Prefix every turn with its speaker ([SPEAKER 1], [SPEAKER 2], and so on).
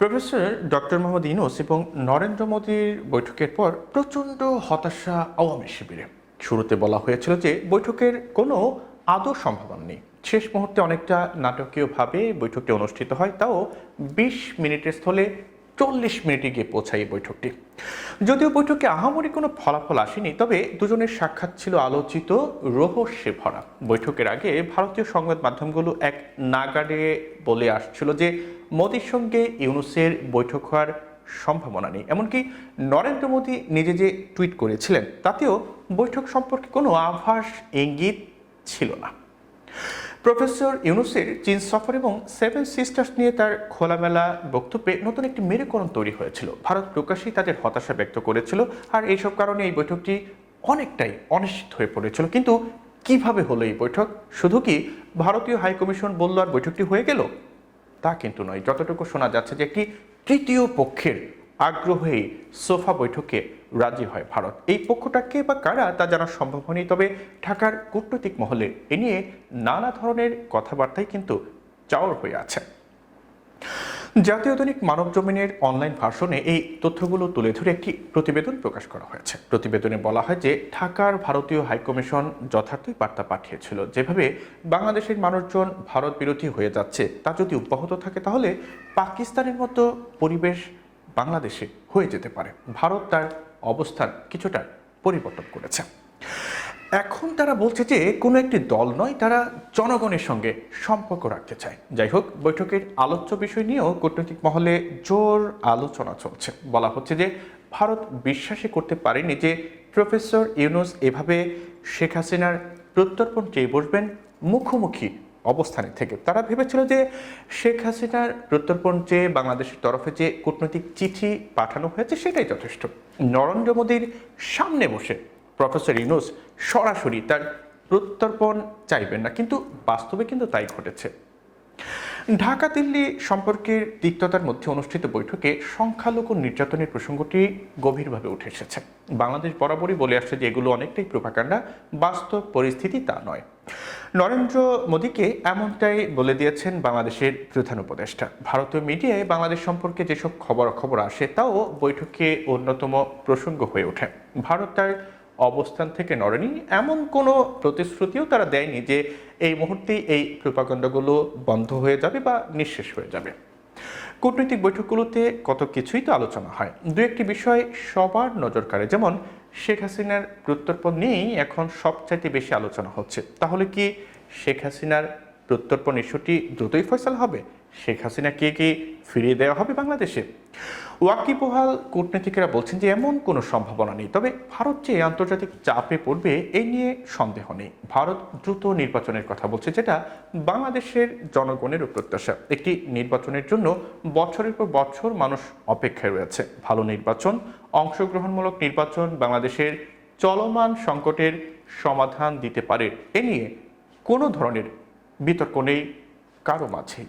[SPEAKER 1] Professor doctor Mohammad ইনোস এবং নরেন্দ্র মোদীর বৈঠকের পর প্রচণ্ড হতাশা আওয়ামী শিবিরে। শুরুতে বলা হয়েছিল যে বৈঠকের কোনো আদৌ সম্ভাবনা নেই। শেষ মুহূর্তে অনেকটা নাটকীয়ভাবে বৈঠকটি অনুষ্ঠিত হয়, তাও বিশ মিনিটের স্থলে চল্লিশ মিনিটে গিয়ে পৌঁছায় এই বৈঠকটি। যদিও বৈঠকে আহামরি কোনো ফলাফল আসেনি, তবে দুজনের সাক্ষাৎ ছিল আলোচিত, রহস্যে ভরা। বৈঠকের আগে ভারতীয় সংবাদ মাধ্যমগুলো এক নাগাড়ে বলে আসছিল যে মোদীর সঙ্গে ইউনুসের বৈঠক হওয়ার সম্ভাবনা নেই। এমনকি নরেন্দ্র মোদী নিজে যে টুইট করেছিলেন, তাতেও বৈঠক সম্পর্কে কোনো আভাস, ইঙ্গিত ছিল না। প্রফেসর ইউনুসের চীন সফর এবং সেভেন সিস্টার্স নিয়ে তার খোলামেলা বক্তব্যে নতুন একটি মেরুকরণ তৈরি হয়েছিল। ভারত প্রকাশ্যেই তাদের হতাশা ব্যক্ত করেছিল আর এইসব কারণে এই বৈঠকটি অনেকটাই অনিশ্চিত হয়ে পড়েছিল। কিন্তু কীভাবে হলো এই বৈঠক? শুধু কি ভারতীয় হাইকমিশন বলল আর বৈঠকটি হয়ে গেল? তা কিন্তু নয়। যতটুকু শোনা যাচ্ছে যে একটি তৃতীয় পক্ষের আগ্রহেই সোফা বৈঠকে রাজি হয় ভারত। এই পক্ষটাকে বা কারা তা জানা সম্ভব হয়নি, তবে ঢাকার কূটনৈতিক মহলে এ নিয়ে নানা ধরনের কথাবার্তাই কিন্তু চাওয়ার হয়ে আছে। জাতীয় দৈনিক মানব জমিনের অনলাইন ভার্সনে এই তথ্যগুলো তুলে ধরে একটি প্রতিবেদন প্রকাশ করা হয়েছে। প্রতিবেদনে বলা হয় যে, ঢাকার ভারতীয় হাইকমিশন যথার্থই বার্তা পাঠিয়েছিল। যেভাবে বাংলাদেশের মানুষজন ভারত বিরোধী হয়ে যাচ্ছে, তা যদি অব্যাহত থাকে তাহলে পাকিস্তানের মতো পরিবেশ বাংলাদেশে হয়ে যেতে পারে। ভারত তার অবস্থান কিছুটা পরিবর্তন করেছে। এখন তারা বলছে যে, কোনো একটি দল নয়, তারা জনগণের সঙ্গে সম্পর্ক রাখতে চায়। যাই হোক, বৈঠকের আলোচ্য বিষয় নিয়েও কূটনৈতিক মহলে জোর আলোচনা চলছে। বলা হচ্ছে যে, ভারত বিশ্বাসই করতে পারেনি যে, প্রফেসর ইউনুস এভাবে শেখ হাসিনার প্রত্যর্পণ চেয়ে বসবেন মুখোমুখি অবস্থানে থেকে। তারা ভেবেছিল যে শেখ হাসিনার প্রত্যর্পণ চেয়ে বাংলাদেশের তরফে যে কূটনৈতিক চিঠি পাঠানো হয়েছে, সেটাই যথেষ্ট। নরেন্দ্র মোদীর সামনে বসে প্রফেসর ইউনুস সরাসরি তার প্রত্যর্পণ চাইবেন না, কিন্তু বাস্তবে কিন্তু তাই ঘটেছে। ঢাকা, দিল্লি সম্পর্কের তিক্ততার মধ্যে অনুষ্ঠিত বৈঠকে সংখ্যালঘু নির্যাতনের প্রসঙ্গটি গভীরভাবে উঠে এসেছে। বাংলাদেশ বরাবরই বলে আসছে যে এগুলো অনেকটাই প্রভাকাণ্ডা বাস্তব পরিস্থিতি তা নয়। নরেন্দ্র মোদীকে এমনটাই বলে দিয়েছেন বাংলাদেশের প্রধান উপদেষ্টা। ভারতীয় মিডিয়ায় বাংলাদেশ সম্পর্কে যেসব খবরাখবর আসে, তাও বৈঠকে অন্যতম প্রসঙ্গ হয়ে ওঠে। ভারত তার অবস্থান থেকে নড়েনি, এমন কোনো প্রতিশ্রুতিও তারা দেয়নি যে এই মুহূর্তেই এই প্রপাগণ্ডগুলো বন্ধ হয়ে যাবে বা নিঃশেষ হয়ে যাবে। কূটনৈতিক বৈঠকগুলোতে কত কিছুই তো আলোচনা হয়। দু একটি বিষয় সবার নজর কাড়ে, যেমন শেখ হাসিনার প্রত্যর্পণ নিয়েই এখন সবচাইতে বেশি আলোচনা হচ্ছে। তাহলে কি শেখ হাসিনার প্রত্যর্পণ ইস্যুটি দ্রুতই ফয়সাল হবে? শেখ হাসিনাকে কি ফিরিয়ে দেওয়া হবে বাংলাদেশে? ওয়াকিবহাল কূটনীতিকেরা বলছেন যে এমন কোনো সম্ভাবনা নেই, তবে ভারত যে আন্তর্জাতিক চাপে পড়বে এই নিয়ে সন্দেহ নেই। ভারত দ্রুত নির্বাচনের কথা বলছে, যেটা বাংলাদেশের জনগণেরও প্রত্যাশা। একটি নির্বাচনের জন্য বছরের পর বছর মানুষ অপেক্ষায় রয়েছে। ভালো নির্বাচন অংশগ্রহণমূলক নির্বাচন বাংলাদেশের চলমান সংকটের সমাধান দিতে পারে, এ নিয়ে কোনো ধরনের বিতর্ক নেই কারও মাঝেই।